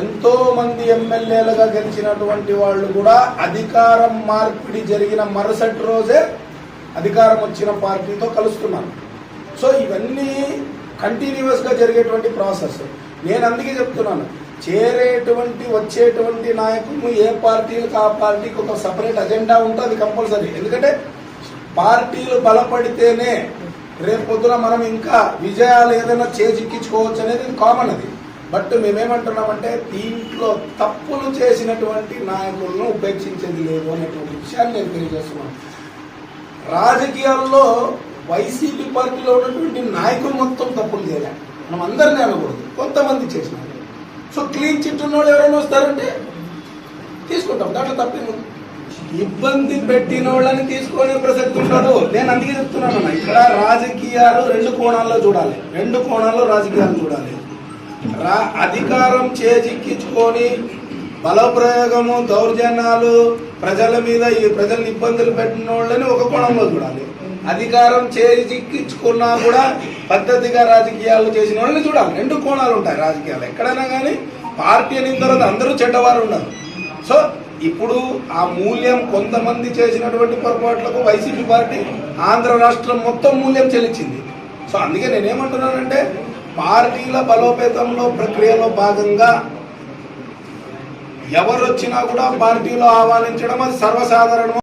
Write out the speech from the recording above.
ఎంతో మంది ఎమ్మెల్యేలుగా గెలిచినటువంటి వాళ్ళు కూడా అధికారం మార్పిడి జరిగిన మరుసటి రోజే అధికారం వచ్చిన పార్టీతో కలుస్తున్నారు. సో ఇవన్నీ కంటిన్యూస్గా జరిగేటువంటి ప్రాసెస్. నేను అందుకే చెప్తున్నాను చేరేటువంటి వచ్చేటువంటి నాయకులు ఏ పార్టీలకు ఆ పార్టీకి ఒక సపరేట్ అజెండా ఉంటుంది కంపల్సరీ. ఎందుకంటే పార్టీలు బలపడితేనే రేపు పొద్దున మనం ఇంకా విజయాలు ఏదైనా చేజిక్కించుకోవచ్చు అనేది కామన్ అది. బట్ మేమేమంటున్నామంటే దీంట్లో తప్పులు చేసినటువంటి నాయకులను ఉపేక్షించేది లేదు అనేటువంటి విషయాన్ని నేను తెలియజేస్తున్నాను. రాజకీయాల్లో వైసీపీ పార్టీలో ఉన్నటువంటి నాయకులు మొత్తం తప్పులు చేయలే. మనం అందరినీ అనకూడదు. కొంతమంది చేసినారు. సో క్లీన్ చిట్ ఉన్న వాళ్ళు ఎవరైనా వస్తారంటే తీసుకుంటాం. దాంట్లో తప్పేముంది ఇబ్బంది పెట్టిన వాళ్ళని తీసుకునే ప్రసక్తి ఉండదు. నేను అందుకే చెప్తున్నాను ఇక్కడ రాజకీయాలు రెండు కోణాల్లో చూడాలి. రెండు కోణాల్లో రాజకీయాలు చూడాలి. రా అధికారం చేజిక్కించుకొని బలప్రయోగము దౌర్జన్యాలు ప్రజల మీద ఈ ప్రజల్ని ఇబ్బందులు పెట్టిన వాళ్ళని ఒక కోణంలో చూడాలి. అధికారం చేజిక్కించుకున్నా కూడా పద్ధతిగా రాజకీయాలు చేసిన వాళ్ళని చూడాలి. రెండు కోణాలు ఉంటాయి రాజకీయాలు. ఎక్కడైనా కానీ పార్టీ అయిన తర్వాత అందరూ చెడ్డవారు ఉన్నారు. సో ఇప్పుడు ఆ మూల్యం కొంతమంది చేసినటువంటి పొరపాట్లకు వైసీపీ పార్టీ ఆంధ్ర రాష్ట్రం మొత్తం మూల్యం చెల్లించింది. సో అందుకే నేనేమంటున్నానంటే పార్టీల బలోపేతంలో ప్రక్రియలో భాగంగా ఎవరు వచ్చినా కూడా పార్టీలో ఆహ్వానించడం అది సర్వసాధారణం.